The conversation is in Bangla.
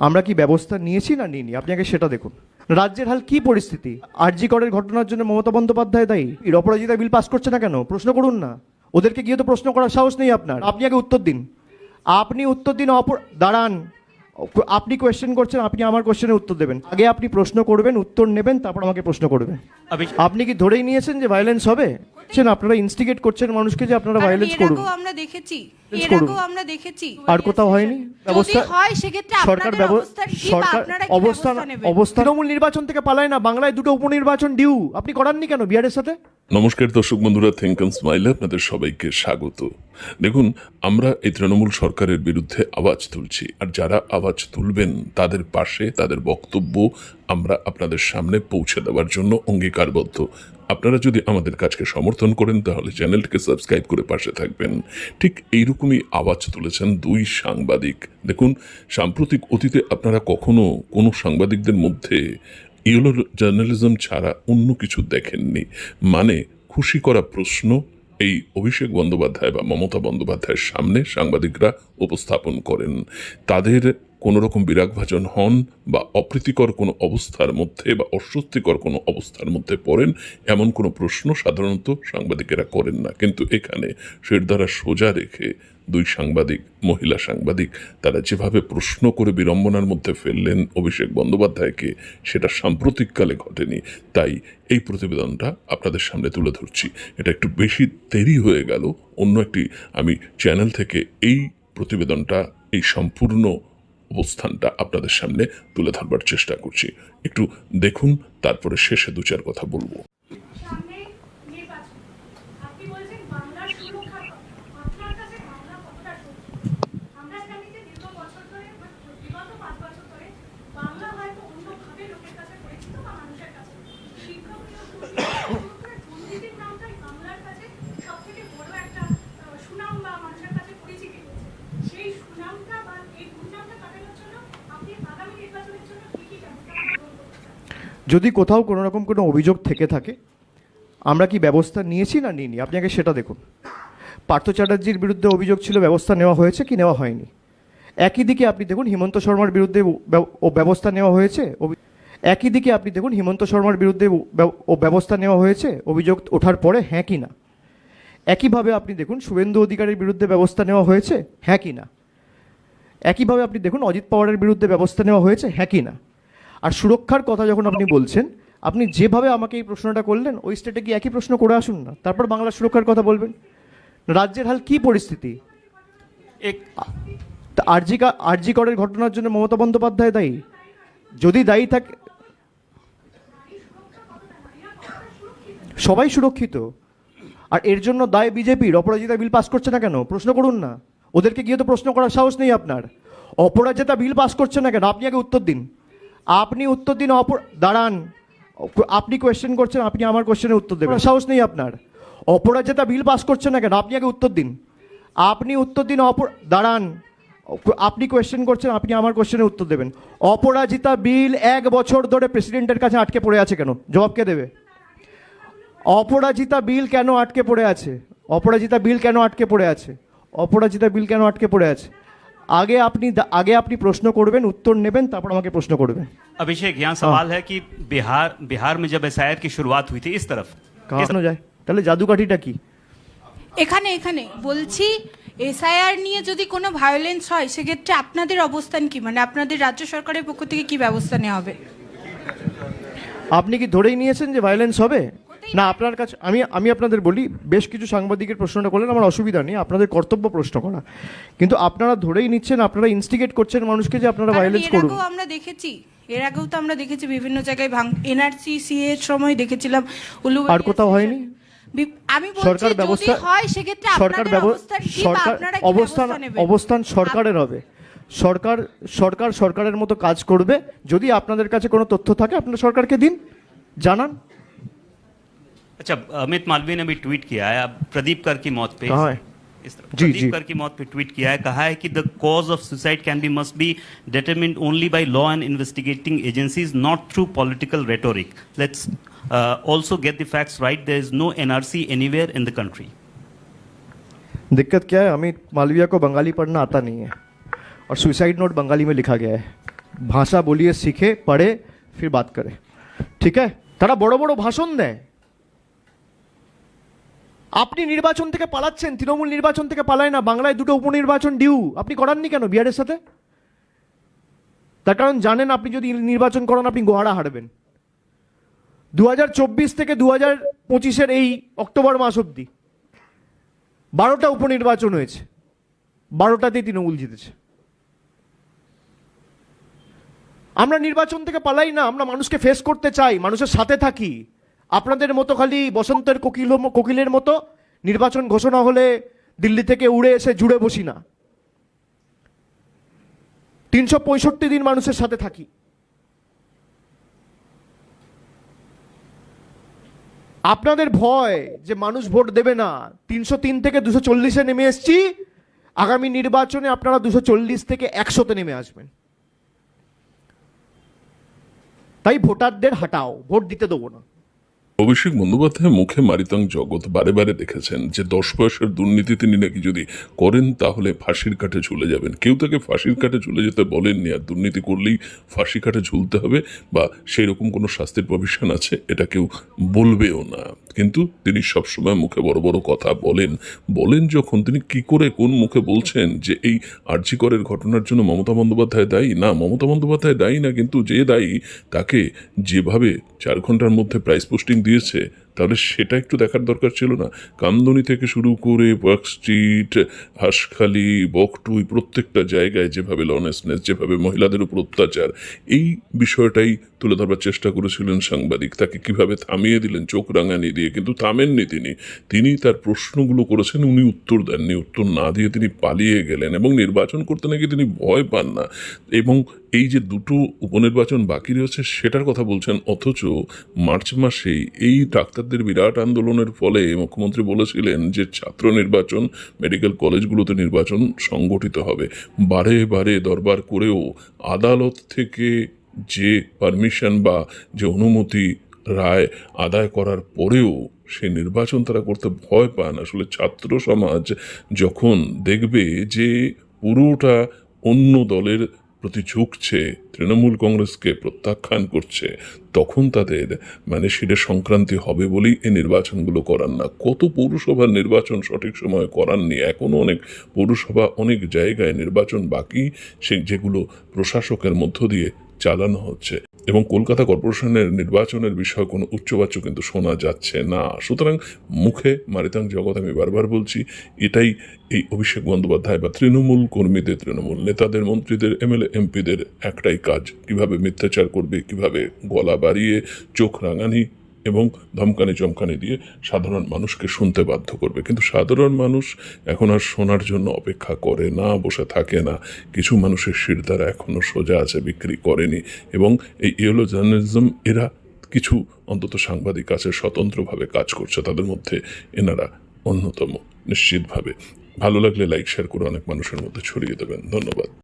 আমরা কি ব্যবস্থা নিয়েছি না নিইনি? আপনি আগে সেটা দেখুন। রাজ্যের হাল কি পরিস্থিতি? আরজি করের ঘটনার জন্য মমতা বন্দ্যোপাধ্যায় দায়ী? এর অপরাজিতা বিল পাস করছে না কেন? প্রশ্ন করুন না। ওদেরকে গিয়ে তো প্রশ্ন করার সাহস নেই আপনার। আপনি আগে উত্তর দিন। আপনি উত্তর দিন অপর দাঁড়ান। আপনি কোয়েশ্চেন করছেন আপনি আমার কোয়েশ্চেনের উত্তর দেবেন। আগে আপনি প্রশ্ন করবেন উত্তর নেবেন তারপর আমাকে প্রশ্ন করবেন। আপনি কি ধরেই নিয়েছেন যে ভায়োলেন্স হবে? করছেন আপনারা ইনস্টিগেট করছেন মানুষকে যে আপনারা ভায়োলেন্স করুন। আমরা দেখেছি Violence এর করুন। আগেও আমরা দেখেছি। আর কোথাও হয়নি? ব্যবস্থা হয় সেক্ষেত্রে সরকার অবস্থান কি সরকার অবস্থান ব্যবস্থা তৃণমূল নির্বাচন থেকে পালায় না বাংলায় দুটো উপনির্বাচন ডিউ আপনি করাননি কেন বিহারের সাথে? নমস্কার দর্শক বন্ধুরা থিঙ্ক অ্যান্ড স্মাইলে আপনাদের সবাইকে স্বাগত। দেখুন আমরা এই তৃণমূল সরকারের বিরুদ্ধে আওয়াজ তুলছি। আর যারা আওয়াজ তুলবেন তাদের পাশে তাদের বক্তব্য আমরা আপনাদের সামনে পৌঁছে দেওয়ার জন্য অঙ্গীকারবদ্ধ। আপনারা যদি আমাদের কাজকে সমর্থন করেন, তাহলে চ্যানেলটিকে সাবস্ক্রাইব করে পাশে থাকবেন। ঠিক এইরকমই আওয়াজ তুলেছেন দুই সাংবাদিক। দেখুন, সাম্প্রতিক অতীতে আপনারা কখনো কোনো সাংবাদিকদের মধ্যে ইয়েলো জার্নালিজম ছাড়া অন্য কিছু দেখেননি। মানে খুশি করা প্রশ্ন এই অভিষেক বন্দ্যোপাধ্যায় বা মমতা বন্দ্যোপাধ্যায়ের সামনে সাংবাদিকরা উপস্থাপন করেন। তাদের কোনো রকম বিরাগভাজন হন বা অপ্রীতিকর কোনো অবস্থার মধ্যে বা অস্বস্তিকর কোনো অবস্থার মধ্যে পড়েন, এমন কোনো প্রশ্ন সাধারণত সাংবাদিকেরা করেন না। কিন্তু এখানে সের দ্বারা সোজা রেখে দুই সাংবাদিক, মহিলা সাংবাদিক, তারা যেভাবে প্রশ্ন করে বিড়ম্বনার মধ্যে ফেললেন অভিষেক বন্দ্যোপাধ্যায়কে, সেটা সাম্প্রতিককালে ঘটেনি। তাই এই প্রতিবেদনটা আপনাদের সামনে তুলে ধরছি। এটা একটু বেশি দেরি হয়ে গেল। অন্য একটি, আমি চ্যানেল থেকে এই প্রতিবেদনটা, এই সম্পূর্ণ অবস্থানটা আপনাদের সামনে তুলে ধরবার চেষ্টা করছি। একটু দেখুন, তারপরে শেষে দু চার কথা বলব সামনে নির্বাচন আপনি বলছেন বাংলার সুরক্ষার কথা আপনার কাছে বাংলা কতটা সত্যি আমরা জানি যে দীর্ঘ বছর ধরে বা বিগত পাঁচ বছর ধরে বাংলা হয়তো অন্যভাবে লোকের কাছে পরিচিত বা মানুষের কাছে শিক্ষক নিয়োগ দুর্নীতির নামটাই বাংলার কাছে সব থেকে বড় একটা আহ, সুনাম বা মানুষের কাছে পরিচিতি রয়েছে সেই সুনামটা বা এই দুর্নামটা কাটানোর জন্য আপনি আগামী নির্বাচনের জন্য কি কি ব্যবস্থা গ্রহণ করতে চান যদি কোথাও কোনো রকম কোনো অভিযোগ থেকে থাকে, আমরা কি ব্যবস্থা নিয়েছি না নিইনি? আপনি আগে সেটা দেখুন। পার্থ চ্যাটার্জির বিরুদ্ধে অভিযোগ ছিল ব্যবস্থা নেওয়া হয়েছে কি নেওয়া হয়নি? একই দিকে আপনি দেখুন হিমন্ত শর্মার বিরুদ্ধে ও ব্যবস্থা নেওয়া হয়েছে? একই দিকে আপনি দেখুন হিমন্ত শর্মার বিরুদ্ধে ও ব্যবস্থা নেওয়া হয়েছে? অভিযোগ ওঠার পরে হ্যাঁ কি না? একইভাবে আপনি দেখুন শুভেন্দু অধিকারীর বিরুদ্ধে ব্যবস্থা নেওয়া হয়েছে? হ্যাঁ কি না? একইভাবে আপনি দেখুন অজিত পাওয়ারের বিরুদ্ধে ব্যবস্থা নেওয়া হয়েছে? হ্যাঁ কি না? আর সুরক্ষার কথা যখন আপনি বলছেন আপনি যেভাবে আমাকে এই প্রশ্নটা করলেন ওই স্টেটে গিয়ে একই প্রশ্ন করে আসুন না। তারপর বাংলার সুরক্ষার কথা বলবেন। রাজ্যের হাল কি পরিস্থিতি? আরজি আরজি করের ঘটনার জন্য মমতা বন্দ্যোপাধ্যায় দায়ী? যদি দায়ী থাকে সবাই সুরক্ষিত। আর এর জন্য দায় বিজেপির অপরাজিতা বিল পাস করছে না কেন? প্রশ্ন করুন না। ওদেরকে গিয়ে তো প্রশ্ন করার সাহস নেই আপনার। অপরাজিতা বিল পাস করছে না কেন? আপনি আগে উত্তর দিন। আপনি উত্তর দিন অপর দাঁড়ান। আপনি কোয়েশ্চেন করছেন আপনি আমার কোয়েশ্চেনের উত্তর দেবেন। সাহস নেই আপনার। অপরাজিতা বিল পাস করছে না কেন আপনি আগে উত্তর দিন। আপনি উত্তর দিন অপর দাঁড়ান। আপনি কোয়েশ্চেন করছেন আপনি আমার কোয়েশ্চেনের উত্তর দেবেন। অপরাজিতা বিল এক বছর ধরে প্রেসিডেন্টের কাছে আটকে পড়ে আছে কেন? জবাব কে দেবে? অপরাজিতা বিল কেন আটকে পড়ে আছে? অপরাজিতা বিল কেন আটকে পড়ে আছে? অপরাজিতা বিল কেন আটকে পড়ে আছে? আগে আপনি দা- আগে আপনি প্রশ্ন করবেন উত্তর নেবেন তারপর আমাকে প্রশ্ন করবেন अभिषेक यहाँ सवाल है कि बिहार बिहार में जब एस की शुरुआत हुई थी इस तरफ इस কাহানো যায় তাহলে জাদুকাঠিটা কি এখানে এখানে বলছি এসআইআর নিয়ে যদি কোনো ভায়োলেন্স হয় সেক্ষেত্রে আপনাদের অবস্থান কি মানে আপনাদের রাজ্য সরকারের পক্ষ থেকে কি ব্যবস্থা নেওয়া হবে আপনি কি ধরেই নিয়েছেন যে ভায়োলেন্স হবে না আপনার কাছে আমি আমি আপনাদের বলি বেশ কিছু সাংবাদিকের প্রশ্নটা করলেন আমার অসুবিধা নেই আপনাদের কর্তব্য প্রশ্ন করা। কিন্তু আপনারা ধরেই নিচ্ছেন আপনারা ইনস্টিগেট করছেন মানুষকে যে আপনারা ভায়োলেন্স করুন। আমরা দেখেছি এর আগেও তো আমরা দেখেছি বিভিন্ন জায়গায় ভাঙ এনআরসি সিএ এর সময় দেখেছিলাম আর কোথাও হয়নি? আমি বলছি সরকার ব্যবস্থা হয় সেক্ষেত্রে সরকার সরকার অবস্থান অবস্থান সরকারের হবে। সরকার সরকার সরকারের মতো কাজ করবে। যদি আপনাদের কাছে কোনো তথ্য থাকে আপনারা সরকারকে দিন জানান। अच्छा अमित मालवीय ने भी ट्वीट किया है अब प्रदीप कर की मौत पे कहाँ है? इस तरफ जी, प्रदीप जी। कर की मौत पे ट्वीट किया है कहा है कि the cause of suicide can be must be determined only by law and investigating agencies not through political rhetoric let's also get the facts right there is no NRC anywhere in the country दिक्कत क्या है अमित मालविया को बंगाली पढ़ना आता नहीं है और सुसाइड नोट बंगाली में लिखा गया है भाषा बोलिए सीखे पढ़े फिर बात करे ঠিক আছে তারা বড় বড় ভাষণ দেয় আপনি নির্বাচন থেকে পালাচ্ছেন, তৃণমূল নির্বাচন থেকে পালায় না, বাংলায় দুটো উপনির্বাচন ডিউ আপনি করাননি কেন বিহারের সাথে? তার কারণ জানেন আপনি যদি নির্বাচন করান, আপনি গোহারা হারবেন। দু হাজার চব্বিশ থেকে দু হাজার পঁচিশের এই অক্টোবর মাস অবধি বারোটা উপনির্বাচন হয়েছে। বারোটাতেই তৃণমূল জিতেছে। আমরা নির্বাচন থেকে পালাই না, আমরা মানুষকে ফেস করতে চাই, মানুষের সাথে থাকি। আপনাদের মতো খালি বসন্তের কোকিল কোকিলের মতো নির্বাচন ঘোষণা হলে দিল্লি থেকে উড়ে এসে জুড়ে বসি না। তিনশো পঁয়ষট্টি দিন মানুষের সাথে থাকি। আপনাদের ভয় যে মানুষ ভোট দেবে না, তিনশো তিন থেকে দুশো চল্লিশে নেমে এসছি, আগামী নির্বাচনে আপনারা দুশো চল্লিশ থেকে একশোতে নেমে আসবেন। তাই ভোটারদের হাঁটাও, ভোট দিতে দেবো না। অভিষেক বন্দ্যোপাধ্যায় মুখে মারিতাং জগৎ বারে বারে দেখেছেন যে দশ বয়সের দুর্নীতি তিনি নাকি যদি করেন তাহলে ফাঁসির কাঠে ঝুলে যাবেন। কেউ তাকে ফাঁসির কাঠে ঝুলে যেতে বলেননি আর দুর্নীতি করলেই ফাঁসি কাঠে ঝুলতে হবে বা সেই রকম কোনো শাস্তির প্রভিশন আছে এটা কেউ বলবেও না। কিন্তু তিনি সবসময় মুখে বড় বড় কথা বলেন। বলেন যখন তিনি কি করে কোন মুখে বলছেন যে এই আর্যিকরের ঘটনার জন্য মমতা বন্দ্যোপাধ্যায় দায়ী? না, মমতা বন্দ্যোপাধ্যায় দায়ী না, কিন্তু যে দায়ী তাকে যেভাবে চার ঘণ্টার মধ্যে প্রাইস পোস্টিং দিয়েছে, তাহলে সেটা একটু দেখার দরকার ছিল না। কামদনি থেকে শুরু করে পার্ক স্ট্রিট, হাঁসখালি, বকটুই প্রত্যেকটা জায়গায় যেভাবে লনেসনেস যেভাবে মহিলাদের উপর অত্যাচার, এই বিষয়টাই তুলে ধরবার চেষ্টা করেছিলেন সাংবাদিক। তাকে কীভাবে থামিয়ে দিলেন, চোখ রাঙানি দিয়ে, কিন্তু থামেননি তিনি। তিনি তার প্রশ্নগুলো করেছেন, উনি উত্তর দেননি। উত্তর না দিয়ে তিনি পালিয়ে গেলেন এবং নির্বাচন করতে নাকি তিনি ভয় পান না। এবং এই যে দুটো উপনির্বাচন বাকি রয়েছে, সেটার কথা বলছেন, অথচ মার্চ মাসেই এই ডাক্তারদের বিরাট আন্দোলনের ফলে মুখ্যমন্ত্রী বলেছিলেন যে ছাত্র নির্বাচন, মেডিকেল কলেজগুলোতে নির্বাচন সংগঠিত হবে। বারে বারে দরবার করেও আদালত থেকে যে পারমিশন বা যে অনুমতি রায় আদায় করার পরেও সেই নির্বাচন তারা করতে ভয় পান। আসলে ছাত্র সমাজ যখন দেখবে যে পুরোটা অন্য দলের প্রতি ঝুঁকছে, তৃণমূল কংগ্রেসকে প্রত্যাখ্যান করছে, তখন তাদের মানে সেটা সংক্রান্তি হবে বলেই এই নির্বাচনগুলো করান না। কত পৌরসভার নির্বাচন সঠিক সময়ে করাননি এখনও অনেক পৌরসভা অনেক জায়গায় নির্বাচন বাকি, সে যেগুলো প্রশাসকের মধ্য দিয়ে চালানো হচ্ছে এবং কলকাতা কর্পোরেশনের নির্বাচনের বিষয়ে কোনো উচ্চবাচ্য কিন্তু শোনা যাচ্ছে না। সুতরাং মুখে মারিতাং জগৎ আমি বারবার বলছি, এটাই এই অভিষেক বন্দ্যোপাধ্যায় বা তৃণমূল কর্মীদের, তৃণমূল নেতাদের, মন্ত্রীদের, এমএলএ, এমপিদের একটাই কাজ, কীভাবে মিথ্যাচার করবে, কীভাবে গলা বাড়িয়ে, চোখ রাঙানি এবং ধমকানি চমকানি দিয়ে সাধারণ মানুষকে শুনতে বাধ্য করবে। কিন্তু সাধারণ মানুষ এখন আর শোনার জন্য অপেক্ষা করে না, বসে থাকে না। কিছু মানুষের শিরদারা এখনও সোজা আছে, বিক্রি করেনি এবং এই ইয়েলো জার্নালিজম এরা কিছু অন্তত সাংবাদিক আছে, স্বতন্ত্রভাবে কাজ করছে। তাদের মধ্যে এনারা অন্যতম, নিশ্চিতভাবে। ভালো লাগলে লাইক শেয়ার করে অনেক মানুষের মধ্যে ছড়িয়ে দেবেন। ধন্যবাদ।